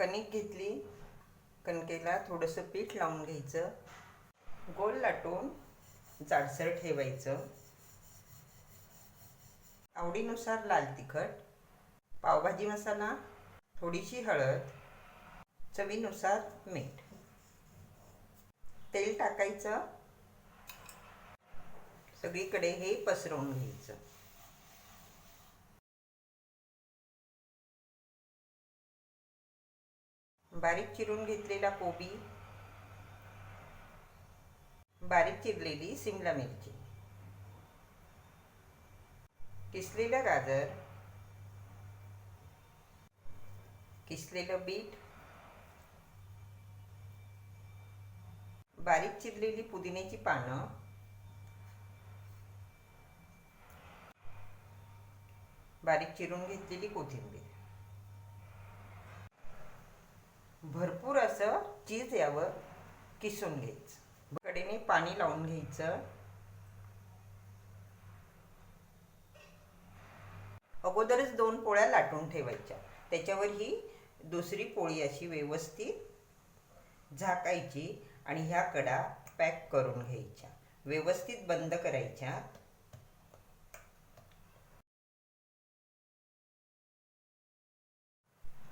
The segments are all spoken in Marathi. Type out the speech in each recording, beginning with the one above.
कणिक घेतली. कणकेला थोडंसं पीठ लावून घ्यायचं. गोल लाटून जाडसर ठेवायचं. आवडीनुसार लाल तिखट पावभाजी मसाला थोडीशी हळद चवीनुसार मीठ. तेल टाकायचं. सगळीकडे हे पसरवून घ्यायचं. बारीक चिरून घेतलेला बारीक चिरलेली सिमला मिरची, किसलेलं गाजर, किसलेलं बीट, बारीक चिरले चिरलेली पुदिन्याची पानं, बारीक चिरून घेतलेली चीज यावर किसून घ्यायचं. कडेने पाणी लावून घ्यायचं. अगोदरच दोन पोळ्या लाटून ठेवायच्या. त्याच्यावर ही दुसरी पोळी अशी व्यवस्थित झाकायची आणि ह्या कडा पॅक करून घ्यायच्या. व्यवस्थित बंद करायच्या.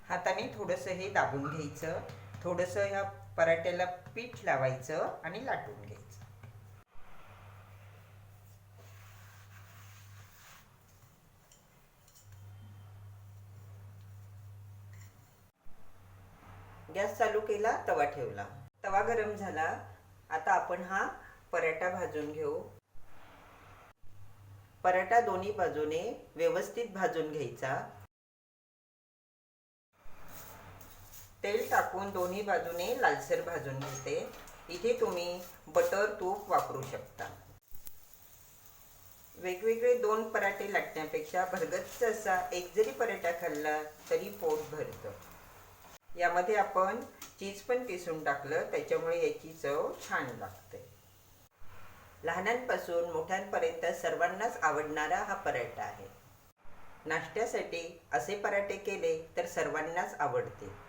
हाताने थोडंसं हे दाबून घ्यायचं. थोडंसं ह्या पराठ्याला पीठ लावायचं आणि लाटून घ्यायचं. गॅस चालू केला तवा ठेवला. तवा गरम झाला. आता आपण हा पराठा भाजून घेऊ. पराठा दोन्ही बाजूने व्यवस्थित भाजून घ्यायचा. तेल टाकून दोन्ही बाजूने लालसर भाजून घेते. इथे तुम्ही बटर तूप वापरू शकता. वेगवेगळे दोन पराठे लाटण्यापेक्षा भरगच्च असा एक जरी पराठा खाल्ला तरी पोट भरतं. यामध्ये आपण चीज पण किसून टाकलं त्याच्यामुळे याची चव छान लागते. लहानांपासून मोठ्यांपर्यंत सर्वांनाच आवडणारा हा पराठा आहे. नाश्त्यासाठी असे पराठे केले तर सर्वांनाच आवडते.